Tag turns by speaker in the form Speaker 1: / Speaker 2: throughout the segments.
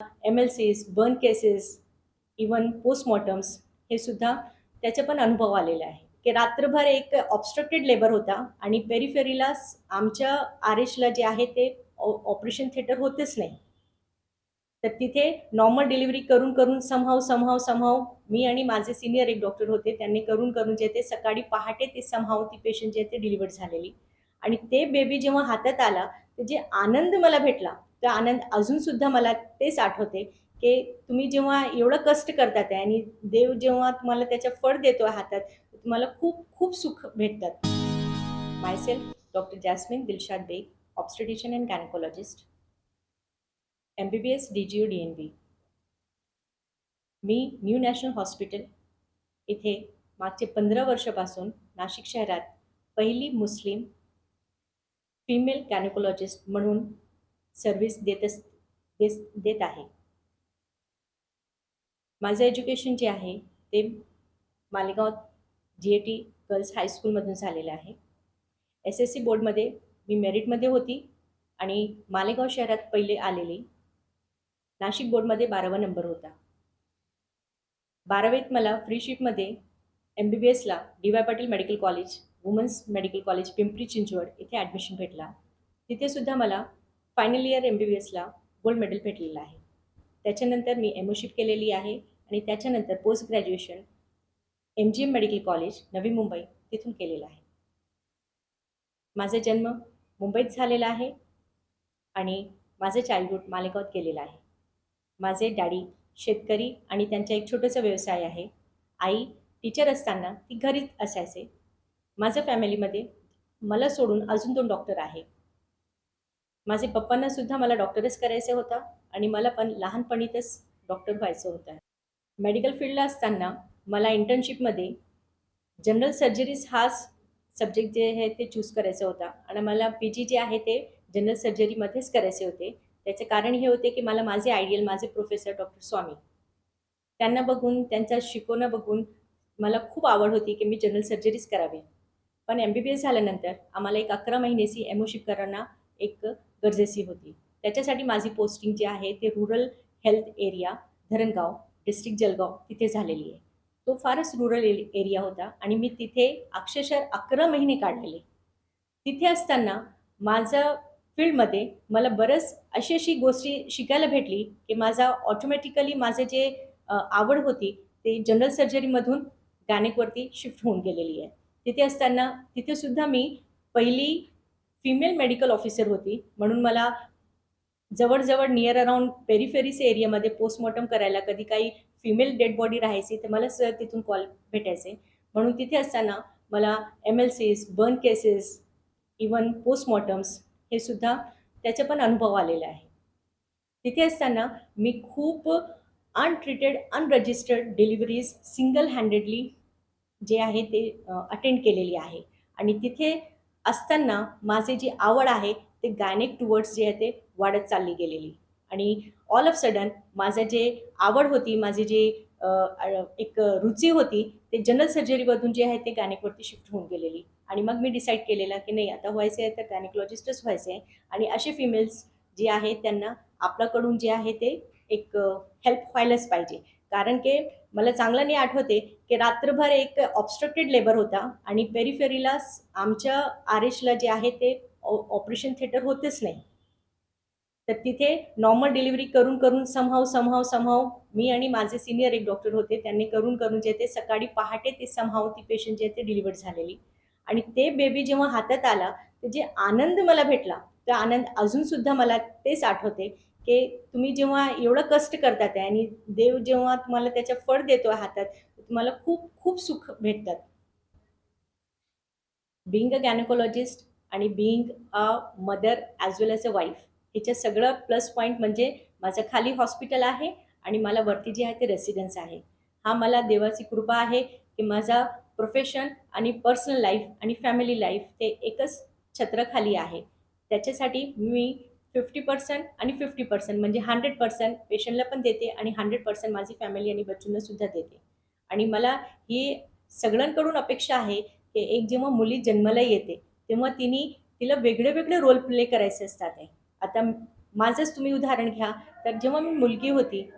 Speaker 1: M L Cs burn cases even postmortems हे सुद्धा त्याचे पण अनुभव आलेले आहे. की रात्रभर एक ऑब्स्ट्रक्टेड लेबर होता आणि पेरिफेरीला आमच्या आर एचला जे आहे ते ऑपरेशन थिएटर होतेच नाही. तर तिथे नॉर्मल डिलिव्हरी करून करून समहाव समहाव समहाव मी आणि माझे सिनियर एक डॉक्टर होते त्यांनी करून करून जे ते सकाळी पहाटे ते समहाव ती पेशंट जे ते डिलिव्हर झालेली. आणि ते बेबी जेव्हा हातात आला तर जे आनंद मला भेटला तो आनंद अजूनसुद्धा मला तेच आठवते की तुम्ही जेव्हा एवढं कष्ट करतात आणि देव जेव्हा तुम्हाला त्याचं फळ देतो हातात तुम्हाला खूप खूप सुख भेटतात. Myself doctor Jasmine Dilshad Baig obstetrician and gynaecologist M B B S D G O D N B me new national hospital इथे मागचे पंधरा वर्षापासून नाशिक शहरात पहिली मुस्लिम फिमेल गॅनकोलॉजिस्ट म्हणून सर्व्हिस देत अस देस देत आहे. माझं एज्युकेशन जे आहे ते Malegaon G A T girls हायस्कूलमधून झालेलं आहे. एस एस सी बोर्डमध्ये मी मेरिटमध्ये होती आणि मालेगाव शहरात पहिले आलेली. नाशिक बोर्डमध्ये बारावा नंबर होता. बारावीत मला फ्रीशिपमध्ये M B B एसला D Y Patil medical college women's medical college Pimpri Chinchwad इथे ॲडमिशन भेटला. तिथेसुद्धा मला final year M B B एसला gold medal भेटलेलं आहे. त्याच्यानंतर मी एमओशिप केलेली आहे आणि त्याच्यानंतर post graduation M G M medical college Navi Mumbai तिथून केलेलं आहे. माझा जन्म मुंबईत झालेला आहे आणि माझं चाइल्डहूड मालेगावात केलेलं आहे. माझे डॅडी शेतकरी आणि त्यांचा एक छोटासा व्यवसाय आहे. आई टीचर असताना ती घरीच असायचे. माझ्या फॅमिलीमध्ये मला सोडून अजून दोन डॉक्टर आहे. माझे पप्पांना सुद्धा मला डॉक्टरच करायचं होता आणि मला पण लहानपणीतच डॉक्टर व्हायचं होतं. मेडिकल फील्डला असताना मला इंटर्नशिपमध्ये जनरल सर्जरीज हाच सब्जेक्ट जे आहे ते चूज करायचा होता. आणि मला पी जी जे आहे ते जनरल सर्जरीमध्येच करायचे होते. त्याचे कारण हे होते की मला माझे आयडियल माझे प्रोफेसर डॉक्टर स्वामी. त्यांना बघून त्यांचा शिकवणं बघून मला खूप आवड होती की मी जनरल सर्जरीज करावी. पण एम बी बी एस झाल्यानंतर आम्हाला एक अकरा महिन्याची एमओशिप करांना एक गरजेची होती. त्याच्यासाठी माझी पोस्टिंग जी आहे ते rural health area Dharangaon district Jalgaon तिथे झालेली आहे. तो फारच रुरल एरिया होता आणि मी तिथे अक्षरशः अकरा महिने काढलेले. तिथे असताना माझं फील्डमध्ये मला बरंच अशी अशी गोष्टी शिकायला भेटली की माझा ऑटोमॅटिकली माझे जे आवड होती ते जनरल सर्जरीमधून गॅनेकवरती शिफ्ट होऊन गेलेली आहे. तिथे असताना तिथेसुद्धा मी पहिली फिमेल मेडिकल ऑफिसर होती. म्हणून मला जवळजवळ नियर अराऊंड पेरिफेरीस एरियामध्ये पोस्टमॉर्टम करायला कधी काही फिमेल डेड बॉडी राहायची तर मला सर तिथून कॉल भेटायचे. म्हणून तिथे असताना मला M L Cs burn cases even postmortems हे सुद्धा त्याचे पण अनुभव आलेला आहे. तिथे असताना मी खूप untreated unregistered deliveries single handedly जे आहे ते अटेंड केलेली आहे. आणि तिथे असताना माझे जी आवड आहे ते गायनेक टुवर्ड्स जे आहे ते वाढत चालली गेलेली. आणि ऑल ऑफ सडन माझं जे आवड होती माझी जे एक रुची होती ते जनरल सर्जरीमधून जे आहे ते गायनिकवरती शिफ्ट होऊन गेलेली. आणि मग मी डिसाईड केलेलं की नाही आता व्हायचं आहे तर गायनिकॉलॉजिस्टच व्हायचं आहे. आणि असे फिमेल्स जे आहेत त्यांना आपल्याकडून जे आहे ते एक हेल्प व्हायलाच पाहिजे. कारण की मला चांगलं नाही आठवते की रात्रभर एक ऑब्स्ट्रक्टेड लेबर होता आणि पेरिफेरीला आमच्या आर एचला जे आहे ते ऑपरेशन थिएटर होतेच नाही. तर तिथे नॉर्मल डिलिव्हरी करून करून समहाव समहाव समहाव मी आणि माझे सिनियर एक डॉक्टर होते त्यांनी करून करून जे ते सकाळी पहाटे ते समहाव ती पेशंट जे ते डिलिव्हर झालेली. आणि ते बेबी जेव्हा हातात आला तर जे आनंद मला भेटला तो आनंद अजूनसुद्धा मला तेच आठवते की तुम्ही जेव्हा एवढं कष्ट करतात आणि देव जेव्हा तुम्हाला त्याच्या फळ देतो हातात तुम्हाला खूप खूप सुख भेटतात. बिईंग अ गॅनकोलॉजिस्ट आणि being a mother as well as a wife ह्याच्या सगळं प्लस पॉईंट म्हणजे माझं खाली हॉस्पिटल आहे आणि मला वरती जे आहे ते रेसिडेन्स आहे. हा मला देवाची कृपा आहे की माझा प्रोफेशन आणि पर्सनल लाईफ आणि फॅमिली लाईफ ते एकच छत्राखाली आहे. त्याच्यासाठी मी फिफ्टी पर्सेंट आणि फिफ्टी पर्सेंट म्हणजे हंड्रेड पर्सेंट पेशंटला पण देते आणि हंड्रेड पर्सेंट माझी फॅमिली आणि बच्चूंना सुद्धा देते. आणि मला ही सगळ्यांकडून अपेक्षा आहे की एक जेव्हा मुली जन्माला येते तेव्हा तिने तिला वेगळे वेगळे रोल प्ले करायचे असतात आहे आता माझंच तुम्ही उदाहरण घ्या. तर जेव्हा मी मुलगी होती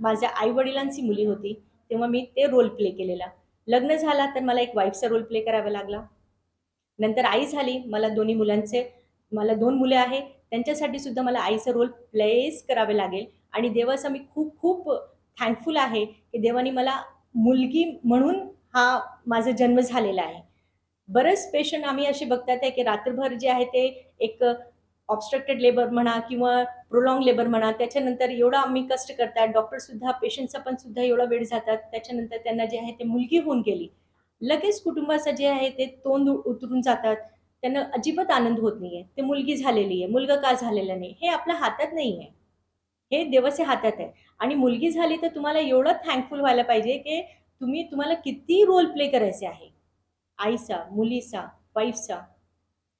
Speaker 1: माझ्या आईवडिलांची मुली होती तेव्हा मी ते रोल प्ले केलेला. लग्न झाला तर मला एक वाईफचा रोल प्ले करावा लागला. नंतर आई झाली मला दोन्ही मुलांचे मला दोन मुले आहेत त्यांच्यासाठी सुद्धा मला आईचा रोल प्लेस करावे लागेल. आणि देवाचा मी खूप खूप थँकफुल आहे की देवाने मला मुलगी म्हणून हा माझा जन्म झालेला आहे. बरेच पेशंट आम्ही असे बघतात आहे की रात्रभर जे आहे ते एक ऑबस्ट्रक्टेड लेबर म्हणा किंवा प्रोलॉंग लेबर म्हणा त्याच्यानंतर एवढा आम्ही कष्ट करतात. डॉक्टरसुद्धा पेशंटचा पण सुद्धा एवढा वेळ जातात. त्याच्यानंतर त्यांना जे आहे ते मुलगी होऊन गेली. लगेच कुटुंबाचं जे आहे ते तोंड उ- उतरून जातात. त्यांना अजिबात आनंद होत नाही आहे ते मुलगी झालेली आहे. मुलगा का झालेला नाही? हे आपल्या हातात नाही आहे हे देवाच्या हातात आहे. आणि मुलगी झाली तर तुम्हाला एवढं थँकफुल व्हायला पाहिजे की तुम्ही तुम्हाला किती रोल प्ले करायचे आहे. आईचा मुलीचा वाईफचा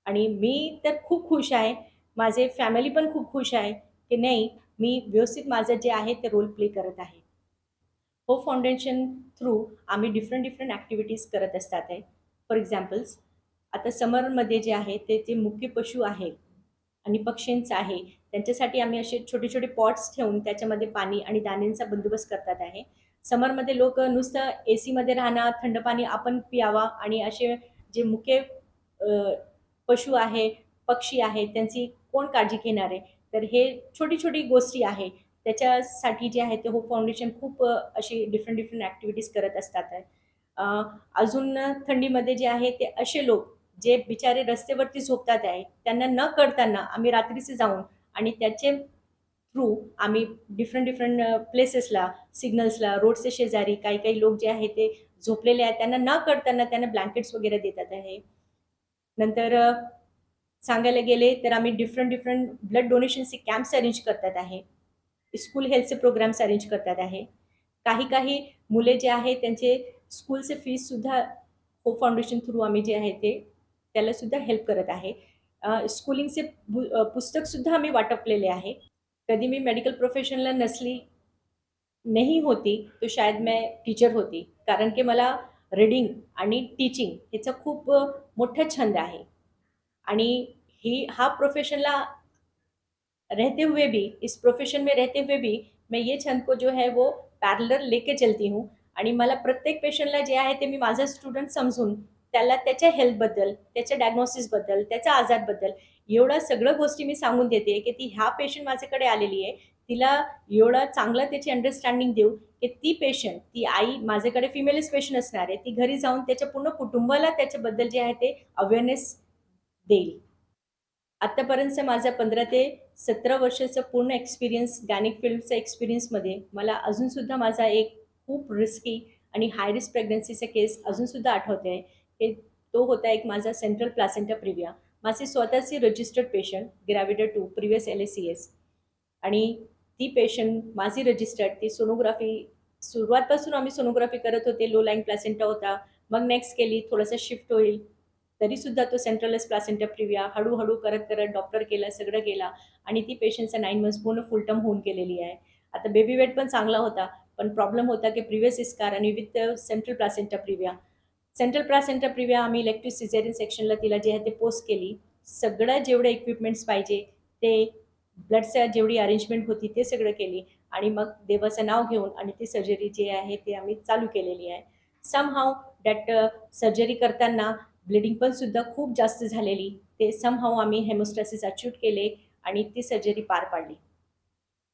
Speaker 1: आणि मी तर खूप खुश आहे. माझे फॅमिली पण खूप खुश आहे की नाही मी व्यवस्थित माझं जे आहे ते रोल प्ले करत आहे. हो फाउंडेशन थ्रू आम्ही डिफरंट डिफरंट ॲक्टिव्हिटीज करत असतात आहे. फॉर एक्झाम्पल्स आता समरमध्ये जे आहे ते जे मुख्य पशु आहे आणि पक्ष्यांचं आहे त्यांच्यासाठी आम्ही असे छोटे छोटे पॉट्स ठेवून त्याच्यामध्ये पाणी आणि दाण्यांचा बंदोबस्त करतात आहे. समरमध्ये लोक नुसतं ए सीमध्ये राहणार थंड पाणी आपण पियावा आणि असे जे मुख्य पशु आहे पक्षी आहे त्यांची कोण काळजी घेणार आहे? तर हे छोटी छोटी गोष्टी आहे. त्याच्यासाठी जे आहे ते होप फाउंडेशन खूप अशी डिफरंट डिफरंट ॲक्टिव्हिटीज करत असतात अजून थंडीमध्ये जे आहे ते असे लोक जे बिचारे रस्त्यावरती झोपतात आहे त्यांना न कळताना आम्ही रात्रीचे जाऊन आणि त्याचे थ्रू आम्ही डिफरंट डिफरंट प्लेसेसला सिग्नल्सला रोडचे शेजारी काही काही लोक जे आहे ते झोपलेले आहेत त्यांना न कळताना त्यांना ब्लँकेट्स वगैरे देतात आहे. नंतर सांगायला गेले तर आम्ही डिफरंट डिफरंट ब्लड डोनेशनचे कॅम्प्स अरेंज करतात आहे. स्कूल हेल्थचे प्रोग्राम्स अरेंज करतात आहे. काही काही मुले जे आहे त्यांचे स्कूलचे फीजसुद्धा होप फाउंडेशन थ्रू आम्ही जे आहे ते त्यालासुद्धा हेल्प करत आहे. स्कूलिंगचे पुस्तकसुद्धा आम्ही वाटपलेले आहे. कधी मी मेडिकल प्रोफेशनला नसली नाही होती तो शायद मैं टीचर होती. कारण की मला रीडिंग आणि टीचिंग ह्याचा खूप मोठा छंद आहे. आणि ही हा प्रोफेशनला रहते हुए भी इस प्रोफेशन में रहते हुए भी मैं ये छंद को जो है वो पॅरलर लेके चलती हूँ. आणि मला प्रत्येक पेशंटला जे आहे ते मी माझा स्टुडंट समजून त्याला त्याच्या हेल्थबद्दल त्याच्या डायग्नोसिसबद्दल त्याच्या आजारबद्दल एवढं सगळं गोष्टी मी सांगून देते की ती ह्या पेशंट माझ्याकडे आलेली आहे. तिला एवढं चांगलं त्याची अंडरस्टँडिंग देऊ की ती पेशंट ती आई माझ्याकडे फिमेलच पेशंट असणार आहे. ती घरी जाऊन त्याच्या पूर्ण कुटुंबाला त्याच्याबद्दल जे आहे ते अवेअरनेस देईल. आत्तापर्यंतचं माझा पंधरा ते सतरा वर्षाचा पूर्ण एक्सपिरियन्स गॅनिक फील्डचा एक्सपिरियन्समध्ये मला अजूनसुद्धा माझा एक खूप रिस्की आणि हाय रिस्क प्रेग्नन्सीचा केस अजूनसुद्धा आठवते आहे हे तो होता एक माझा सेंट्रल प्लासेंटा प्रिव्हिया माझे स्वतःचे registered patient gravida two previous L S C S आणि ती पेशंट माझी रजिस्टर्ड ती सोनोग्राफी सुरुवातपासून आम्ही सोनोग्राफी करत होते लो लाईन प्लासेंटा होता. मग नेक्स्ट केली थोडंसं शिफ्ट होईल. तरीसुद्धा तो सेंट्रलस प्लासेंटा प्रिव्हिया हळूहळू करत करत डॉक्टर केला सगळं केला. आणि ती पेशंटचा नाईन मंथ्स पूर्ण फुल टर्म होऊन गेलेली आहे. आता बेबी वेट पण चांगला होता पण प्रॉब्लेम होता की प्रिव्हियस इस्कार आणि with central placenta previa central प्रा सेंटर प्रिव्या आम्ही इलेक्ट्रिक सिझेरियन सेक्शनला तिला जे आहे ते पोस्ट केली. सगळं जेवढे इक्विपमेंट्स पाहिजे ते ब्लडच्या जेवढी अरेंजमेंट होती ते सगळं केली. आणि मग देवाचं नाव घेऊन आणि ती सर्जरी जी आहे ते आम्ही चालू केलेली आहे. समहाव दॅट सर्जरी करताना ब्लिडिंग पण सुद्धा खूप जास्त झालेली. ते सम हाऊ आम्ही हेमोस्टॅसिस अच्यूट केले आणि ती सर्जरी पार पाडली.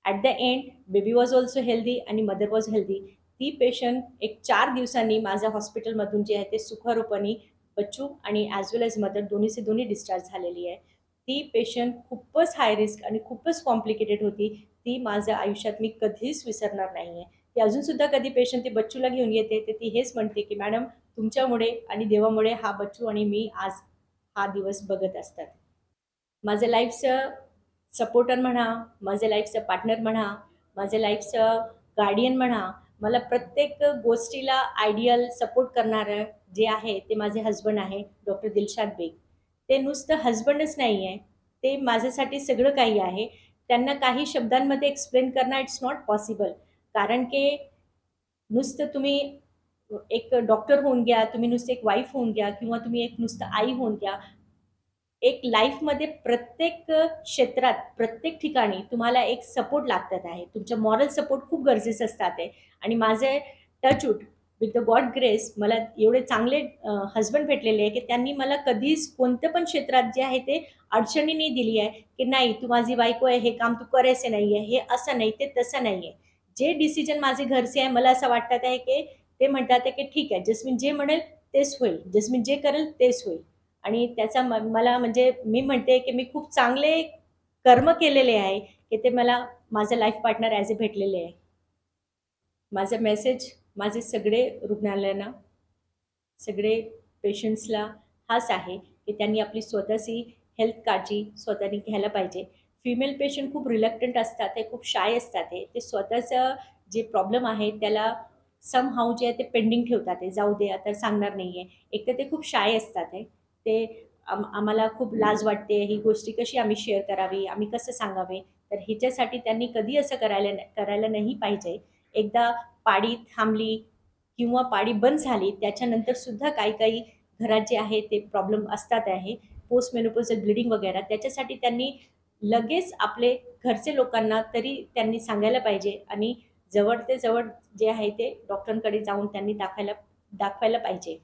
Speaker 1: At the end baby was also healthy आणि मदर वॉज हेल्दी ती पेशंट एक चार दिवसांनी माझ्या हॉस्पिटलमधून जे आहे ते सुखरूपणी बच्चू आणि ॲज वेल एज मदर दोन्हीचे दोन्ही डिस्चार्ज झालेली आहे. ती पेशंट खूपच हाय रिस्क आणि खूपच कॉम्प्लिकेटेड होती. ती माझ्या आयुष्यात मी कधीच विसरणार नाही आहे ती अजूनसुद्धा कधी पेशंट ती बच्चूला घेऊन येते तर ती हेच म्हणते की मॅडम तुमच्यामुळे आणि देवामुळे हा बच्चू आणि मी आज हा दिवस बघत असतात. माझ्या लाईफचं सपोर्टर म्हणा माझ्या लाईफचं पार्टनर म्हणा माझ्या लाईफचं गार्डियन म्हणा मला प्रत्येक गोष्टीला आयडियल सपोर्ट करणारं जे आहे ते माझे हजबंड आहे डॉक्टर दिलशाद बेग. ते नुसतं हजबंडच नाही आहे ते माझ्यासाठी सगळं काही आहे. त्यांना काही शब्दांमध्ये एक्सप्लेन करणं इट्स नॉट पॉसिबल कारण की नुसतं तुम्ही एक डॉक्टर होऊन घ्या तुम्ही नुसतं एक वाईफ होऊन घ्या किंवा तुम्ही एक नुसतं आई होऊन घ्या एक लाईफमध्ये प्रत्येक क्षेत्रात प्रत्येक ठिकाणी तुम्हाला एक सपोर्ट लागतात आहे. तुमचं मॉरल सपोर्ट खूप गरजेचं असतात आहे. आणि माझे touch wood with the God grace मला एवढे चांगले हजबंड भेटलेले आहे की त्यांनी मला कधीच कोणत्या पण क्षेत्रात जे आहे ते अडचणी नाही दिली आहे की नाही तू माझी बायको आहे हे काम तू करायचं नाही आहे हे असं नाही ते तसं नाही आहे जे डिसिजन माझे घरचे आहे मला असं वाटतात आहे की ते म्हणतात आहे की ठीक आहे जसमीन जे म्हणेल तेच होईल. जसमीन जे करेल तेच होईल. आणि त्याचा म मला म्हणजे मी म्हणते की मी खूप चांगले कर्म केलेले आहे की ते मला माझं लाईफ पार्टनर ॲज ए भेटलेले आहे. माझा मेसेज माझे सगळे रुग्णालयांना सगळे पेशंट्सला हाच आहे की त्यांनी आपली स्वतःची हेल्थ काळजी स्वतःनी घ्यायला पाहिजे. फिमेल पेशंट खूप रिलक्टंट असतात ते खूप शाय असतात ते ते स्वतःचं जे प्रॉब्लेम आहे त्याला सम हाऊ जे आहे ते पेंडिंग ठेवतात ते जाऊ दे आता सांगणार नाही आहे एक तर ते खूप शाय असतात ते आम आम्हाला खूप लाज वाटते ही गोष्टी कशी आम्ही शेअर करावी आम्ही कसं सांगावे? तर ह्याच्यासाठी त्यांनी कधी असं करायला करायला नाही पाहिजे. एकदा पाळी थांबली किंवा पाळी बंद झाली त्याच्यानंतर सुद्धा काही काही घरात जे आहे ते प्रॉब्लेम असतात आहे. पोस्ट मेनोपोजल ब्लिडिंग वगैरे त्याच्यासाठी त्यांनी लगेच आपले घरचे लोकांना तरी त्यांनी सांगायला पाहिजे आणि जवळ ते जवळ जे आहे ते डॉक्टरांकडे जाऊन त्यांनी दाखवायला दाखवायला पाहिजे.